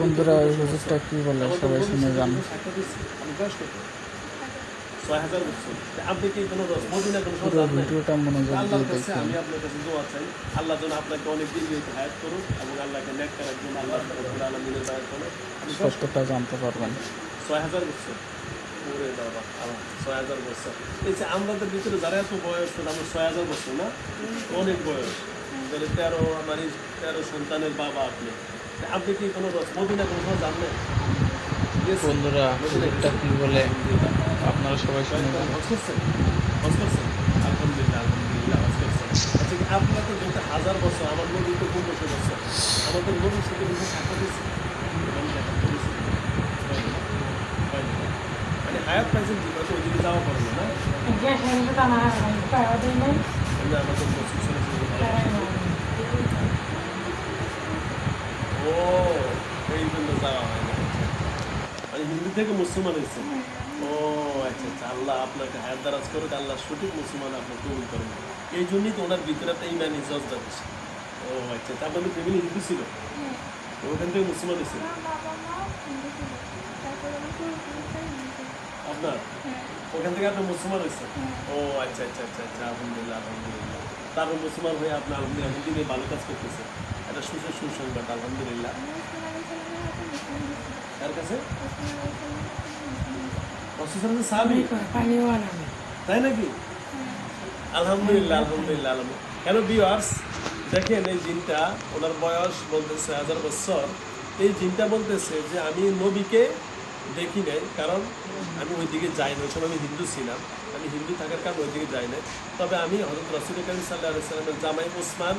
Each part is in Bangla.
বন্ধুরা তো ওই বছর হুজুরটা কি বলে আমাদের সবাই নবী শুনে সাথে যান কোনো সাক্ষ্য দিচ্ছে? আমি বয়স কত? ছয় হাজার বছর। তা আপনি কি কোনো রস- মদিনা কোনো পুরো সন্তান নাই? ভিডিওটা মনোযোগ আল্লাহর দিয়ে কাছে দেখুন আমি আপনার কাছে দোয়া চাই আল্লাহ যেন আপনাকে অনেক দিন যেতে হায়াত করুন এবং আল্লাহকে নেক করার জন্য আল্লাহ রব্বুল আলমিনের দয়া করে আমি বয়স সত্যটা জানতে পারবেন। ছয় হাজার বছর। ওরে বাবা আল্লাহ, ছয় হাজার বছর। এই যে আমাদের ভিতরে যারা এত বয়স আমরা ছয় হাজার বছর না? অনেক বয়স। তাহলে তেরো আমার তেরো সন্তানের বাবা আপনি আপনি কি কোনো রস- মদিনা কোনো জানলেন বন্ধুরা কি বলে? আপনারা সবাই? আলহামদুলিল্লাহ, আচ্ছা কি হাজার বছর, আমার তো পনেরোশো বছর। আমাদের সাথে। মানে হায়াত পাইছেন কি হয়তো যাওয়া না, আমাদের মসজিদ ছেড়ে ছেড়ে ভালো। ও এই জন্য যাওয়া হয় না মানে হিন্দু থেকে মুসলমান হয়েছে। ও আচ্ছা আচ্ছা আল্লাহ আপনাকে হায়াত দারাজ করুক আল্লাহ সঠিক মুসলমান আপনি কবুল করেন এই জন্যই তো ওনার ভিতরে একটা ইমান ইজজটা বেশি ও আচ্ছা আচ্ছা আপনাদের ফ্যামিলি হিন্দু ছিল? ওখান থেকে মুসলমান হয়েছে? আপনার? ওখান থেকে আপনি মুসলমান হয়েছে? ও আচ্ছা আচ্ছা আচ্ছা আচ্ছা আলহামদুলিল্লাহ আলহামদুলিল্লাহ। তারপর মুসলমান হয়ে আপনি আলহামদুলিল্লাহ দিনে ভালো কাজ করতেছে। এটা সুসংবাদ আলহামদুলিল্লাহ। তাই নাকি? আলহামদুলিল্লাহ আলহামদুলিল্লাহ কেন বিয়ার্স দেখেন এই জিনটা, ওনার বয়স বলতেছে হাজার বছর। এই জিনটা বলতেছে যে আমি নবীকে দেখি নাই, কারণ আমি ওই দিকে যাই না ওই আমি হিন্দু ছিলাম। আমি হিন্দু থাকার কারণে ওই দিকে যাই না তবে আমি হজরত রসুল করিম সাল্লাহ সাল্লামের জামাই ওসমান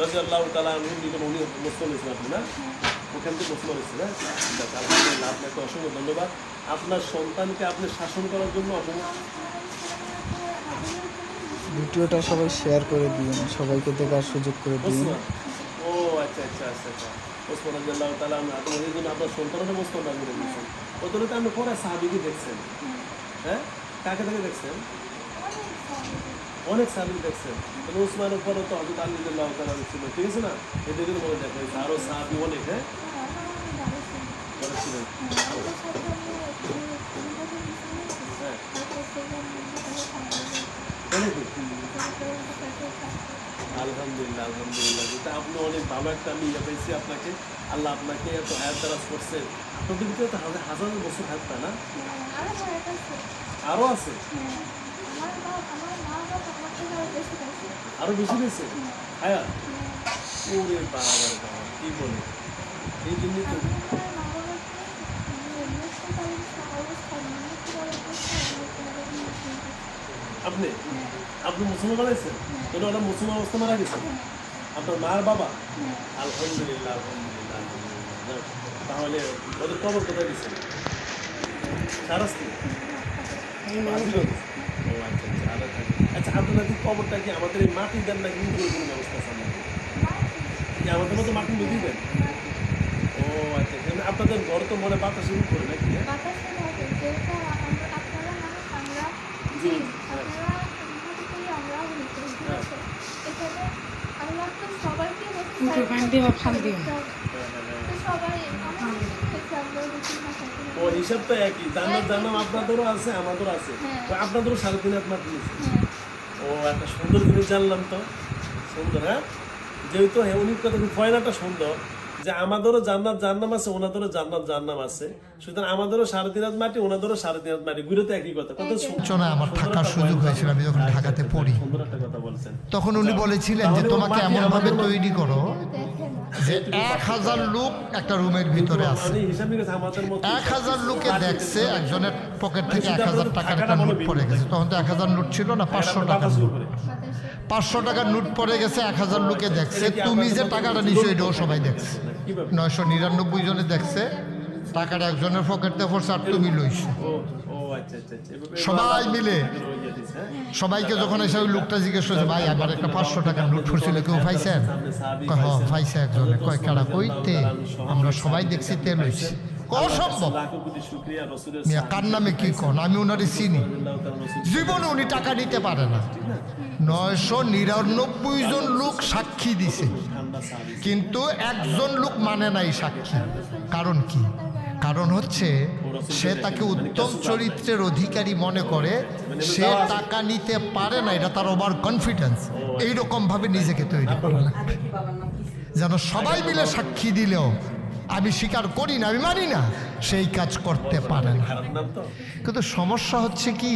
রাজি আল্লাহ তালা আমি মুসলিম আপনি না? ওখান থেকে মুসলিম হয়েছে না আলহামদুলিল্লাহ আপনাকে অসংখ্য ধন্যবাদ। আপনার সন্তানকে আপনি শাসন করার জন্য অসংখ্য ভিডিওটা সবাই শেয়ার করে দিন সবাইকে দেখার সুযোগ করে দিন। ও আচ্ছা আচ্ছা আচ্ছা আচ্ছা। ওসমান আমি আপনার এই জন্য আপনার সন্তানটা ওসমান রাজি দিয়েছেন। ওদের তো আপনি পরে সাহাবিকে দেখছেন। হ্যাঁ? কাকে থেকে দেখছেন? অনেক সাহাবি দেখছেন। তাহলে ওসমানের পরে তো হজরত আলী রাদিয়াল্লাহু তাআলা ছিল ঠিক আছে না? এদের মনে দেখা হয়েছে আরও সাহাবি অনেক হ্যাঁ? হ্যাঁ নাকি? আলহামদুলিল্লাহ আলহামদুলিল্লাহ। যেটা আপনি অনেক ভালো একটা আমি ইয়ে পেয়েছি আপনাকে। আল্লাহ আপনাকে এত হায়াত দারাজ করছে। আপনাদের ভিতরে তো হাজার হাজার বছর হায়াত পায় না? আরও আছে? আরও বেশি গেছে হায়াত ওরে বাবা কি বলে? এই জন্যই তো আপনি? আপনি মুসলমান বানাইছেন কিন্তু ওটা মুসলমান অবস্থা মারা গেছে। আপনার মার বাবা? আলহামদুলিল্লাহ আলহামদুলিল্লাহ তাহলে ওদের কবর কোথায় দিচ্ছেন সারাস্তি আচ্ছা আচ্ছা। আচ্ছা আপনাদের কবরটা কি আমাদের এই মাটি দেন না কিন্তু কোনো ব্যবস্থা আছে? কি আমাদের মতো মাটি নদী দেন? ও আচ্ছা। আপনাদের ঘর তো মনে বাতাসে করে নাকি হ্যাঁ? জি হ্যাঁ ও হিসাব তো একই। জান্নাত জান্নাম আপনাদেরও আছে আমাদেরও আছে। হ্যাঁ। আপনাদেরও সাড়ে তিন হাত মাটি ও একটা সুন্দর জিনিস জানলাম তো। সুন্দর হ্যাঁ? যেহেতু হ্যাঁ উনি কথা ফয়নাটা সুন্দর। যে আমাদেরও জান্নাত জান্নাম আছে ওনাদেরও জান্নাত জান্নাম আছে। সুতরাং আমাদেরও সাড়ে তিন হাত মাটি ওনাদেরও সাড়ে তিন হাত মাটি। ঘুরে তো একই কথা। কত সূচনা আমার থাকার সুযোগ হয়েছিল আমি যখন আচ্ছা, ঢাকাতে আচ্ছা, পড়ি। তখন উনি বলেছিলেন যে তোমাকে এমন ভাবে তৈরি করো। যে এক হাজার লোক একটা রুমের ভিতরে আছে। মতো এক হাজার লোকে দেখছে একজনের পকেট থেকে এক হাজার টাকার একটা নোট পড়ে গেছে। তখন তো এক হাজার নোট ছিল না পাঁচশো টাকার নোট। পাঁচশো টাকার নোট পড়ে গেছে এক হাজার লোকে দেখছে। তুমি যে টাকাটা নিছো এটাও সবাই দেখছে। নয়শো নিরানব্বই জনে দেখছে। টাকাটা একজনের পকেটে পড়ছে আর তুমি লইছো। আচ্ছা আচ্ছা আচ্ছা। সবাই মিলে। হ্যাঁ? সবাইকে যখন এসে ওই লোকটা জিজ্ঞেস করছে ভাই আমার একটা পাঁচশো টাকার নোট পড়ছিল কেউ পাইছেন হ পাইছে একজনে কয় কারা কইতে? আমরা সবাই দেখছি তেল হইছে অসম্ভব। মিয়া কার নামে কি কন? আমি ওনারে চিনি। জীবনে উনি টাকা নিতে পারে না। নয়শো নিরানব্বই জন লোক সাক্ষী দিছে। কিন্তু একজন লোক মানে নাই সাক্ষী। কারণ কি? কারণ হচ্ছে, সে তাকে উত্তম চরিত্রের অধিকারী মনে করে, সে টাকা নিতে পারে না, এটা তার ওভার কনফিডেন্স এইরকম ভাবে নিজেকে তৈরি করা। যেন সবাই মিলে সাক্ষী দিলেও, আমি স্বীকার করি না, আমি মানি না, সেই কাজ করতে পারে না। কিন্তু সমস্যা হচ্ছে কি,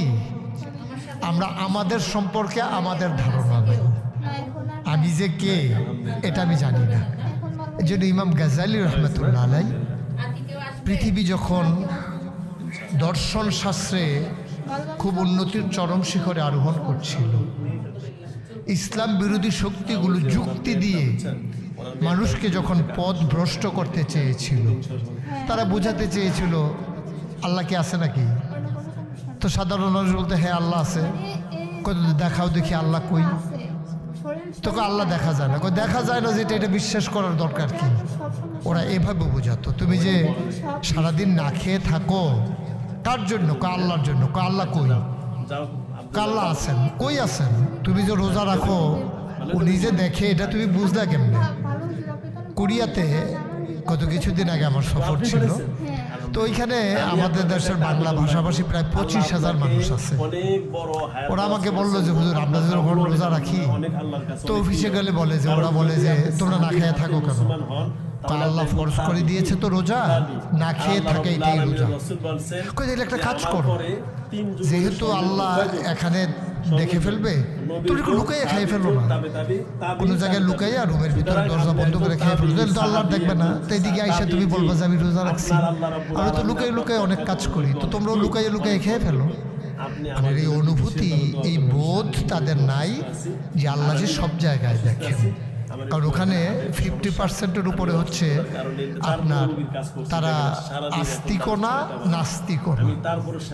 আমরা আমাদের সম্পর্কে আমাদের ধারণা নেই। আমি যে কে, এটা আমি জানি না। এই জন্য ইমাম গাজালি রহমতুল্লাহ আলাই পৃথিবী যখন দর্শন শাস্ত্রে খুব উন্নতির চরম শিখরে আরোহণ করছিল। ইসলাম বিরোধী শক্তিগুলো যুক্তি দিয়ে মানুষকে যখন পথ ভ্রষ্ট করতে চেয়েছিল, তারা বোঝাতে চেয়েছিল, আল্লাহ কি আছে নাকি? তো সাধারণ মানুষ বলতে হ্যাঁ আল্লাহ আছে। কত দেখাও দেখি আল্লাহ কই? তোকে আল্লাহ দেখা যায় না। দেখা যায় না যেটা এটা বিশ্বাস করার দরকার কি? ওরা এভাবে বোঝাতো। তুমি যে সারাদিন না খেয়ে থাকো, কার জন্য? কা আল্লাহর জন্য? কা আল্লাহ কই? কাল্লা আছেন? কই আছেন? তুমি যে রোজা রাখো, ও নিজে দেখে, এটা তুমি বুঝলা কেমনে? কোরিয়াতে গত কিছুদিন আগে আমার সফর ছিল। তো ওইখানে আমাদের দেশের বাংলা ভাষাভাষী প্রায় পঁচিশ হাজার মানুষ আছে। হায়াত ওরা আমাকে বলল যে হুজুর আমরা যে যখন রোজা রাখি তো অফিসে গেলে বলে যে ওরা বলে যে তোমরা না খেয়ে থাকো কেন? আল্লাহ ফরজ করে দিয়েছে তো রোজা না খেয়ে থাকে এটাই রোজা। একটা কাজ করো। যেহেতু আল্লাহ এখানে দেখে ফেলবে? তুমি একটু লুকাইয়া খেয়ে ফেলো না কোনো জায়গায় লুকাইয়া রুমের ভিতরে দরজা বন্ধ করে খেয়ে ফেলো। তাহলে তো আল্লাহ দেখবে না, তো এদিকে আইসা তুমি বলব যে আমি রোজা রাখছি। আমরা তো লুকাই লুকাই অনেক কাজ করি, তো তোমরাও লুকাইয়া লুকাই খেয়ে ফেলো। মানে এই অনুভূতি, এই বোধ তাদের নাই যে আল্লাহ যে সব জায়গায় দেখেন। কারণ ওখানে ফিফটি পার্সেন্টের উপরে হচ্ছে আপনার তারা আস্তিকও না, নাস্তিকও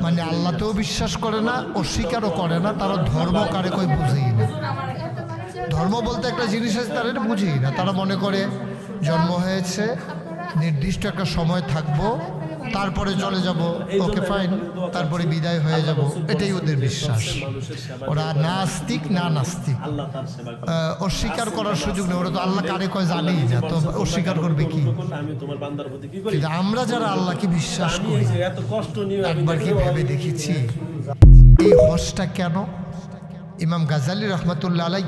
মানে আল্লাহতেও বিশ্বাস করে না, অস্বীকারও করে না, তারা ধর্ম কারে কই বুঝেই না। ধর্ম বলতে একটা জিনিস আছে, তারা এটা বুঝেই না। তারা মনে করে, জন্ম হয়েছে, নির্দিষ্ট একটা সময় থাকব তারপরে চলে যাব। ওকে ফাইন তারপরে বিদায় হয়ে যাব। এটাই ওদের বিশ্বাস। ওরা নাস্তিক না নাস্তিক। অস্বীকার করার সুযোগ নেই। ওরা তো আল্লাহ কারে কয় জানেই না। তো অস্বীকার করবে কি? কিন্তু আমরা যারা আল্লাহকে বিশ্বাস করি একবার কি ভেবে দেখেছি? এই হজটা কেন? ইমাম গাজালি রহমতুল্লাহ আলাই